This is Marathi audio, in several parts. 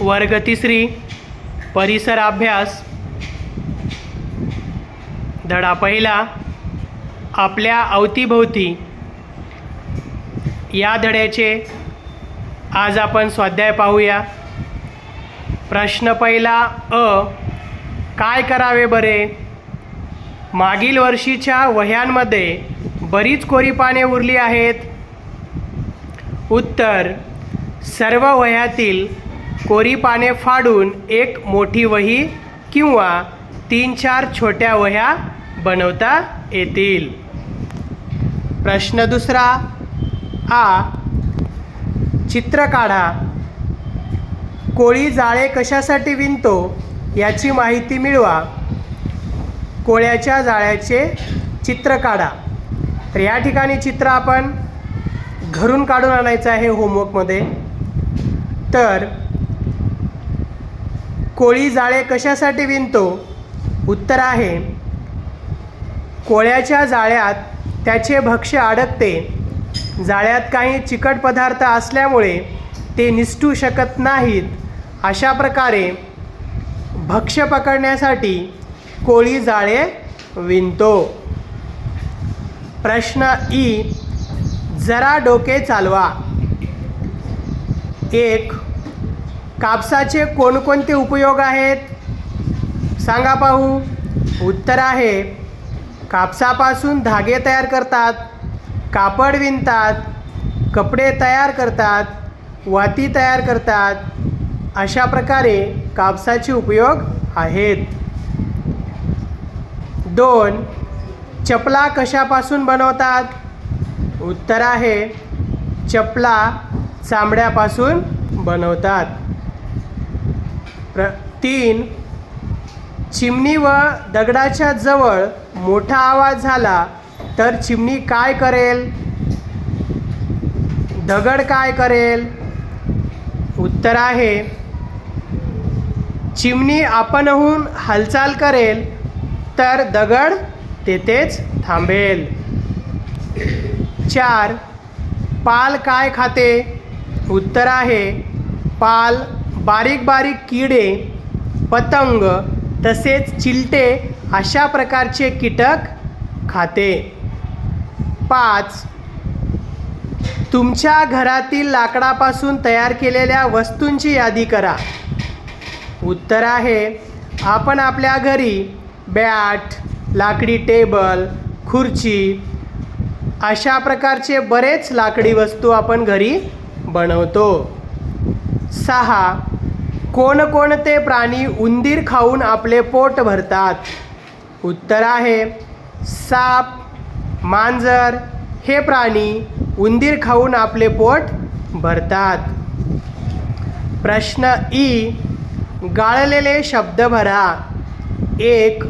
वर्ग तिसरी परिसर अभ्यास. धडा पहिला आपल्या अवतीभोवती. या धड्याचे आज आपण स्वाध्याय पाहूया. प्रश्न पहिला अ काय करावे बरे? मागील वर्षीच्या वह्यांमध्ये बरीच कोरी पाने उरली आहेत. उत्तर सर्व वह्यातील कोरी पाने फाडून एक मोठी वही किंवा तीन चार छोट्या वह्या बनवता येतील. प्रश्न दुसरा आ चित्र काढा. कोळी जाळे कशासाठी विणतो याची माहिती मिळवा. कोळ्याच्या जाळ्याचे चित्र काढा. तर या ठिकाणी चित्र आपण घरून काढून आणायचं आहे होमवर्कमध्ये. तर कोळी जाळे कशासाठी विणतो? उत्तर आहे कोळ्याच्या जाळ्यात त्याचे भक्ष्य अडकते. जाळ्यात काही चिकट पदार्थ असल्यामुळे ते निसटू शकत नाहीत. अशा प्रकारे भक्ष्य पकडण्यासाठी कोळी जाळे विणतो. प्रश्न ई जरा डोके चालवा. एक कापसाचे कोणकोणते उपयोग आहेत? सांगा पाहू. उत्तर आहे कापसापासून धागे तयार करतात कापड विणतात कपडे तयार करतात वाती तयार करतात. अशा प्रकारे कापसाचे उपयोग आहेत. दोन चपला कशापासून बनवतात? उत्तर आहे चपला चामड्यापासून बनवतात. प्र तीन चिमणी व दगडाच्या जवळ मोठा आवाज झाला तर चिमणी काय करेल? दगड काय करेल? उत्तर आहे चिमणी आपणहून हालचाल करेल तर दगड तेथेच थांबेल. चार पाल काय खाते? उत्तर आहे पाल बारीक बारीक किडे पतंग तसेच चिलटे अशा प्रकारचे कीटक खाते. पाच तुमच्या घरातील लाकडापासून तयार केलेल्या वस्तूंची यादी करा. उत्तर आहे आपण आपल्या घरी बॅट लाकडी टेबल खुर्ची अशा प्रकारचे बरेच लाकडी वस्तू आपण घरी बनवतो. सहा कोणकोणते प्राणी उंदीर खाऊन आपले पोट भरतात? उत्तर आहे साप मांजर. हे प्राणी उंदीर खाऊन आपले पोट भरतात. प्रश्न ई गाळलेले शब्द भरा. एक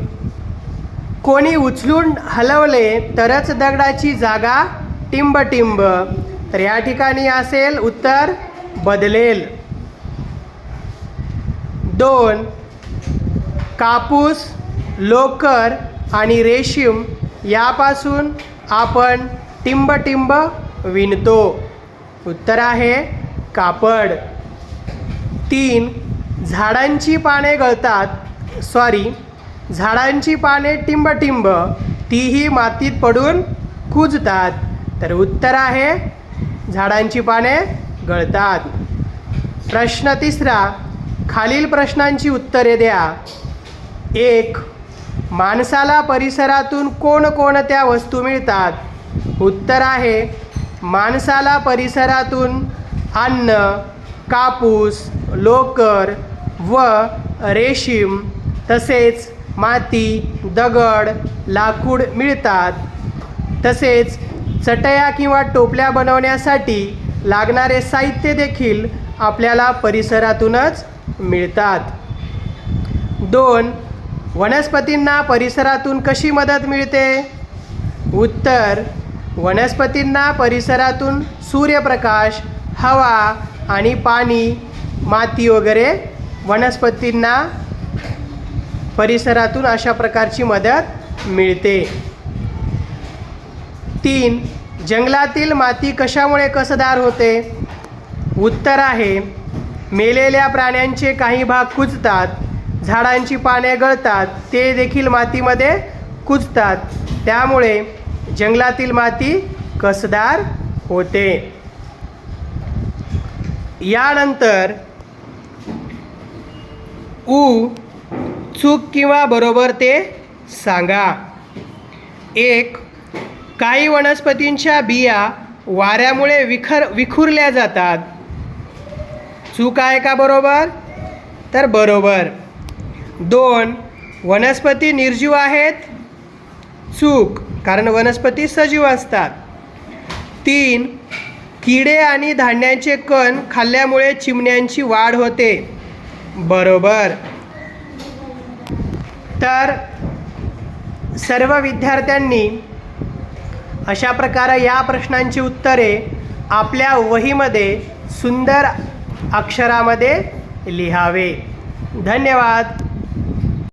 कोणी उचलून हलवले तरच दगडाची जागा टिंब तर या ठिकाणी असेल उत्तर बदलेल. दोन कापूस लोकर आणि रेशीम यापासून आपण टिंबटिंब विणतो. उत्तर आहे कापड. तीन झाडांची पाने गळतात. सॉरी झाडांची पाने टिंबटिंब तीही मातीत पडून कुजतात. तर उत्तर आहे झाडांची पाने गळतात. प्रश्न तिसरा खालील प्रश्नांची उत्तरे द्या. एक माणसाला परिसरातून कोणकोणत्या वस्तू मिळतात? उत्तर आहे माणसाला परिसरातून अन्न कापूस लोकर व रेशीम तसेच माती दगड लाकूड मिळतात. तसेच चटया किंवा टोपल्या बनवण्यासाठी लागणारे साहित्य देखील आपल्याला परिसरातूनच मिळतात. दोन वनस्पतींना परिसरातून कशी मदत मिळते? उत्तर वनस्पतींना परिसरातून सूर्यप्रकाश हवा आणि पाणी माती वगैरे वनस्पतींना परिसरातून अशा प्रकारची मदत मिळते. तीन जंगलातील माती कशामुळे कसदार होते? उत्तर आहे मेलेल्या प्राण्यांचे काही भाग कुजतात झाडांची पाने गळतात ते देखील मातीमध्ये कुजतात. त्यामुळे जंगलातील माती कसदार होते. यानंतर ऊ चूक किंवा बरोबर ते सांगा. एक काही वनस्पतींच्या बिया वाऱ्यामुळे विखर विखुरल्या जातात. चूक आहे का बरोबर? तर बरोबर. दोन वनस्पती निर्जीव आहेत? चूक कारण वनस्पती सजीव असतात. तीन किडे आणि धान्यांचे कण खाल्ल्यामुळे चिमण्यांची वाढ होते. बरोबर. तर सर्व विद्यार्थ्यांनी अशा प्रकारे या प्रश्नांची उत्तरे आपल्या वहीमध्ये सुंदर अक्षरामध्ये लिहावे. धन्यवाद.